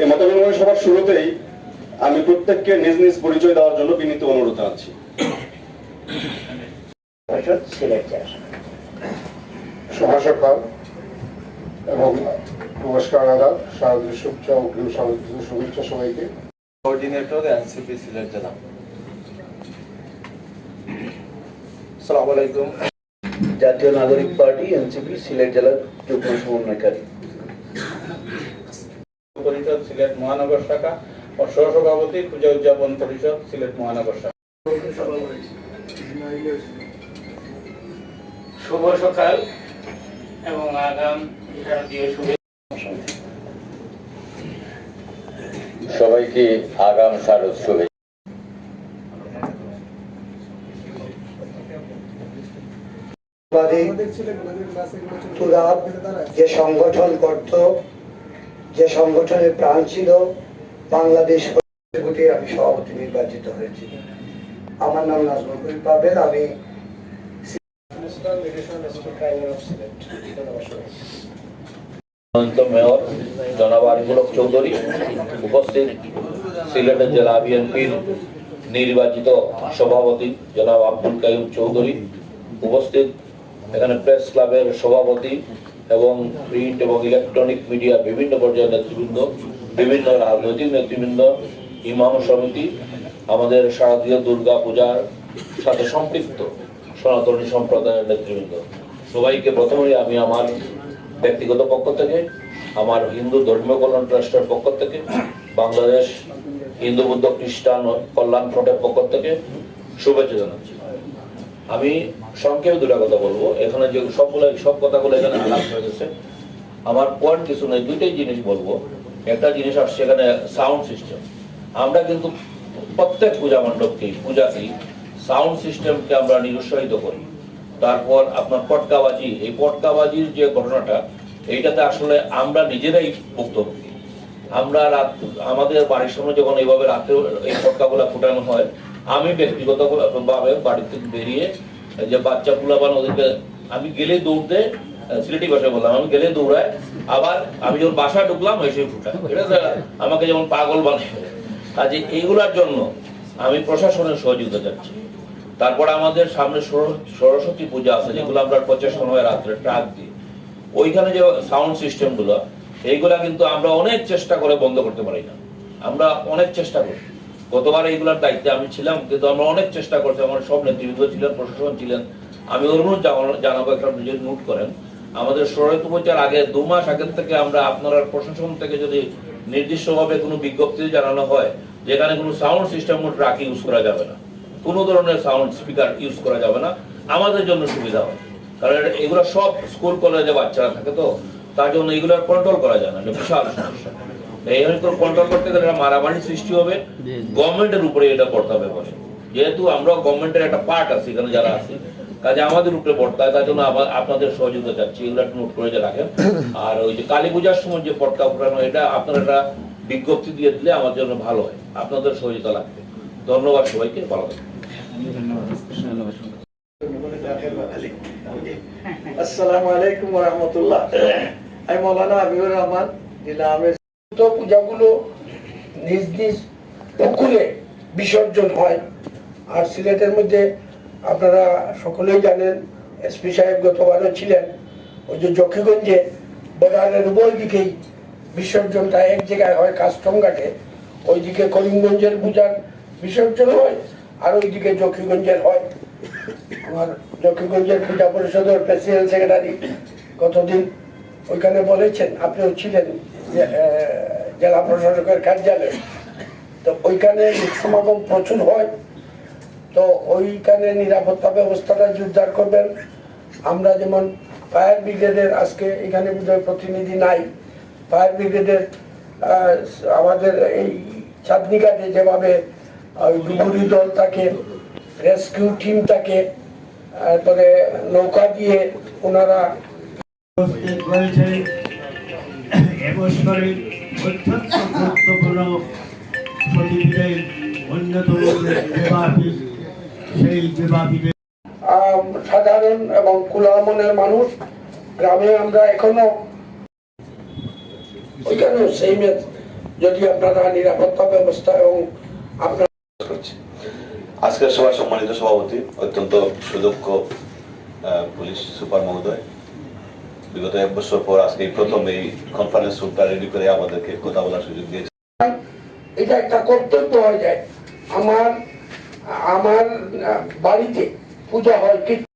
এই মত বিনিময় সভার শুরুতেই আমি প্রত্যেককে নিজ নিজ পরিচয় দেওয়ার জন্য বিনীত অনুরোধ জানাচ্ছি। পরিষদ শুভ সকাল এবং নমস্কার আদাব শারদীয় শুভেচ্ছা অগ্রিম শারদীয় শুভেচ্ছা সবাইকে। কোঅর্ডিনেটর এনসিপি সিলেট জেলা। আসসালামু আলাইকুম। জাতীয় নাগরিক পার্টি এনসিপি সিলেট জেলার যুগ্ম সমন্বয়কারী। পরিষদ সিলেট মহানগর শাখা ও সহসভাপতি পূজা উদযাপন পরিষদ সিলেট মহানগর শাখা। শুভ সকাল এবং আগাম সবাইকে আগাম শারদ শুভেচ্ছা। যে সংগঠন করত যে সংগঠনের প্রাণ ছিল, বাংলাদেশ আমি সভাপতি নির্বাচিত হয়েছি। আমার নাম নাজমুল করিম পাবেল, আমি মেয়র জনাব আরিফুল হক চৌধুরী উপস্থিত সিলেটের জেলা বিএনপির নির্বাচিত সভাপতি জনাব আব্দুল কাইম চৌধুরী উপস্থিত। এখানে প্রেস ক্লাবের সভাপতি এবং প্রিন্ট এবং ইলেকট্রনিক মিডিয়া বিভিন্ন পর্যায়ের নেতৃবৃন্দ, বিভিন্ন রাজনৈতিক নেতৃবৃন্দ, ইমাম সমিতি, আমাদের শারদীয় দুর্গা পূজার সাথে সম্পৃক্ত সনাতনী সম্প্রদায়ের নেতৃবৃন্দ। সবাইকে প্রথমেই আমি আমার ব্যক্তিগত পক্ষ থেকে, আমার হিন্দু ধর্মীয় কল্যাণ ট্রাস্টের পক্ষ থেকে, বাংলাদেশ হিন্দু বুদ্ধ খ্রিস্টান কল্যাণ ফ্রন্টের পক্ষ থেকে শুভেচ্ছা জানাচ্ছি। আমি সংক্ষেপে দুটা কথা বলব। এখানে যে সবগুলো সব কথাগুলো এখানে আলাপ হয়ে গেছে। আমার পয়েন্ট কিছু নেই, দুইটাই জিনিস বলব। একটা জিনিস আসছে এখানে সাউন্ড সিস্টেম আমরা কিন্তু প্রত্যেক পূজা মণ্ডপকেই, পূজাকেই সাউন্ড সিস্টেমকে আমরা নিরুৎসাহিত করি। তারপর আপনার পটকাবাজি, এই পটকাবাজির যে ঘটনাটা, এইটাতে আসলে আমরা নিজেরাই ভুক্তভোগী। আমরা রাত, আমাদের বাড়ির সামনে যখন এইভাবে রাত্রে এই পটকাগুলা ফুটানো হয় আমি ব্যক্তিগত ভাবে বাড়ি থেকে বেরিয়ে যে বাচ্চা পুলাবান ওদেরকে, আমি গেলে দৌড়তে সিলেটি ভাষায় বললাম, আমি গেলে দৌড়ায়, আবার আমি যখন বাসা ঢুকলাম, এসে ফুটায়। এটা তো আমাকে যেমন পাগল বানিয়ে। কাজে এইগুলার জন্য আমি প্রশাসনের সহযোগিতা চাচ্ছি। তারপর আমাদের সামনে সর- সরস্বতী পূজা আছে, যেগুলো আমরা প্রচেষণ সময় রাত্রে ট্রাক দিয়ে। ওইখানে যে সাউন্ড সিস্টেমগুলো, এইগুলা কিন্তু আমরা অনেক চেষ্টা করে বন্ধ করতে পারি না। আমরা অনেক চেষ্টা করি। গতবার এইগুলার দায়িত্বে আমি ছিলাম, কিন্তু আমরা অনেক চেষ্টা করছি, আমার সব নেতৃবৃন্দ ছিলেন, প্রশাসন ছিলেন। আমি অনুরোধ জানাব একটা নিজে নোট করেন। আমাদের সরস্বতী পূজার আগে দু মাস আগের থেকে আমরা আপনারা প্রশাসন থেকে যদি নির্দিষ্টভাবে কোনো বিজ্ঞপ্তি জানানো হয়, যেখানে কোনো সাউন্ড সিস্টেম ট্রাক ইউজ করা যাবে না। কোনো ধরনের সাউন্ড স্পিকার ইউজ করা যাবে না। আমাদের জন্য সুবিধা হয়। কারণ এগুলো সব স্কুল কলেজে বাচ্চারা থাকে তো, তার জন্য এগুলোর কন্ট্রোল করা যায় না বিশাল সমস্যা। এইভাবে কন্ট্রোল করতে গেলে এটা মারামারি সৃষ্টি হবে। গভর্নমেন্টের উপরে এটা পড়তে হবে বলে যেহেতু আমরা গভর্নমেন্টের একটা পার্ট আছি এখানে যারা আছি কাজে আমাদের উপরে পড়তে হয় তার জন্য আপনাদের সহযোগিতা চাচ্ছি। এগুলো নোট করে যে রাখেন। আর ওই যে কালী পূজার সময় যে পটকা ফুটানো এটা আপনারা একটা বিজ্ঞপ্তি দিয়ে দিলে আমার জন্য ভালো হয়। আপনাদের সহযোগিতা লাগবে। ধন্যবাদ সবাইকে ভালো। আসসালামু আলাইকুম ওয়া রাহমাতুল্লাহ। আমি মৌলানা হাবিবুর রহমান জেলা আমের পূজাগুলো নিজ নিজ পুকুরে বিসর্জন হয়। আর সিলেটের মধ্যে আপনারা সকলেই জানেন এসপি সাহেব গতবারও ছিলেন, ওই যে জকিগঞ্জে বর্ডারের উভয় দিকেই বিসর্জনটা এক জায়গায় হয় কাস্টম ঘাটে ওইদিকে করিমগঞ্জের পূজার বিসর্জন হয়, আর ওইদিকে জকিগঞ্জের হয়। আমার লক্ষ্মীগঞ্জের পূজা পরিষদের প্রেসিডেন্ট সেক্রেটারি গতদিন ওইখানে বলেছেন, আপনিও ছিলেন জেলা প্রশাসকের কার্যালয়ে। তো ওইখানে সমাগম প্রচুর হয়। তো ওইখানে নিরাপত্তা ব্যবস্থাটা জোরদার করবেন। আমরা যেমন ফায়ার ব্রিগেডের আজকে এখানে বোধহয় প্রতিনিধি নাই। ফায়ার ব্রিগেডের আমাদের এই চাঁদনি ঘাটে যেভাবে ডুবুরি দল থাকে রেস্কিউ টিম থাকে তারপরে নৌকা দিয়ে ওনারা উপস্থিত রয়েছে। এবছরের অত্যন্ত গুরুত্বপূর্ণ অন্যতম সেই সাধারণ এবং খোলা মনের মানুষ গ্রামে আমরা এখনও ওইখানে সেই যদি আপনারা নিরাপত্তা ব্যবস্থা এবং আপনার করছি। আজকের সভার সম্মানিত সভাপতি অত্যন্ত সুদক্ষ পুলিশ সুপার মহোদয় বিগত এক বছর পর আজকে প্রথম এই কনফারেন্স রুমটা রেডি করে আমাদেরকে কথা বলার সুযোগ দিয়েছে। এটা একটা কর্তব্য হয়ে যায়। আমার আমার বাড়িতে পূজা হয়